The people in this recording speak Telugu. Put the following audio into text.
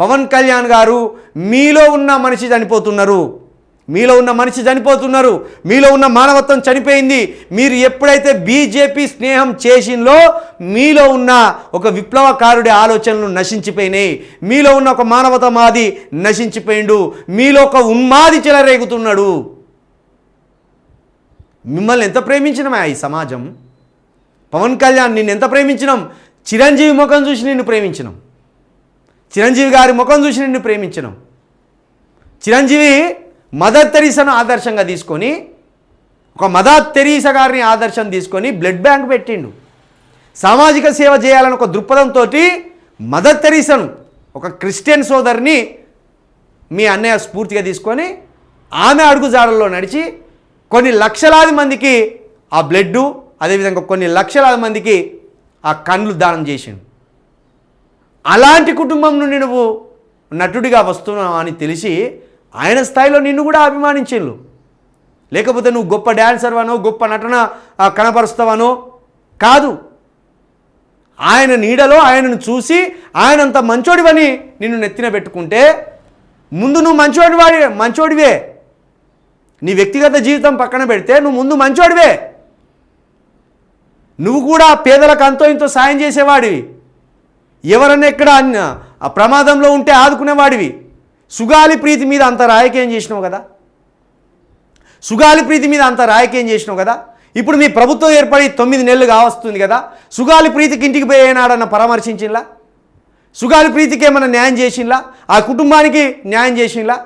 పవన్ కళ్యాణ్ గారు మీలో ఉన్న మనిషి చనిపోతున్నారు. మీలో ఉన్న మనిషి చనిపోతున్నారు. మీలో ఉన్న మానవత్వం చనిపోయింది. మీరు ఎప్పుడైతే బీజేపీ స్నేహం చేసిందో మీలో ఉన్న ఒక విప్లవకారుడి ఆలోచనలు నశించిపోయినాయి. మీలో ఉన్న ఒక మానవతమాది నశించిపోయిండు. మీలో ఒక ఉన్మాది చెలరేగుతున్నాడు. మిమ్మల్ని ఎంత ప్రేమించినమా ఈ సమాజం? పవన్ కళ్యాణ్ నిన్ను ఎంత ప్రేమించినాం? చిరంజీవి ముఖం చూసి నిన్ను ప్రేమించినాం. చిరంజీవి గారి ముఖం చూసి నిన్ను ప్రేమించను. చిరంజీవి మదర్ తెరీసాను ఆదర్శంగా తీసుకొని ఒక మదర్ తెరీసా గారిని ఆదర్శం తీసుకొని బ్లడ్ బ్యాంక్ పెట్టిండు. సామాజిక సేవ చేయాలని ఒక దృక్పథంతో మదర్ తెరీసాను ఒక క్రిస్టియన్ సోదరిని మీ అన్నయ్య స్ఫూర్తిగా తీసుకొని ఆమె అడుగుజాడల్లో నడిచి కొన్ని లక్షలాది మందికి ఆ బ్లడ్ అదేవిధంగా కొన్ని లక్షలాది మందికి ఆ కండ్లు దానం చేసిండు. అలాంటి కుటుంబం నుండి నువ్వు నటుడిగా వస్తున్నావు అని తెలిసి ఆయన స్థాయిలో నిన్ను కూడా అభిమానించేళ్ళు లేకపోతే నువ్వు గొప్ప డ్యాన్సర్ అనో గొప్ప నటన కనపరుస్తావనో కాదు. ఆయన నీడలో ఆయనను చూసి ఆయనంత మంచోడివని నిన్ను నెత్తిన పెట్టుకుంటే ముందు నువ్వు మంచోడి వాడి మంచోడివే. నీ వ్యక్తిగత జీవితం పక్కన పెడితే నువ్వు ముందు మంచోడివే. నువ్వు కూడా పేదలకు అంతో ఇంతో సాయం చేసేవాడివి. ఎవరన్నా ఎక్కడ ఆ ప్రమాదంలో ఉంటే ఆదుకునేవాడివి. సుగాలి ప్రీతి మీద అంత రాయకేం చేసినావు కదా? సుగాలి ప్రీతి మీద అంత రాయకేం చేసినావు కదా? ఇప్పుడు మీ ప్రభుత్వం ఏర్పడి తొమ్మిది నెలలు కావస్తుంది కదా? సుగాలి ప్రీతికి ఇంటికి పోయేనాడన్న పరామర్శించింలా సుగాలి ప్రీతికి ఏమైనా న్యాయం చేసింలా ఆ కుటుంబానికి న్యాయం చేసింలా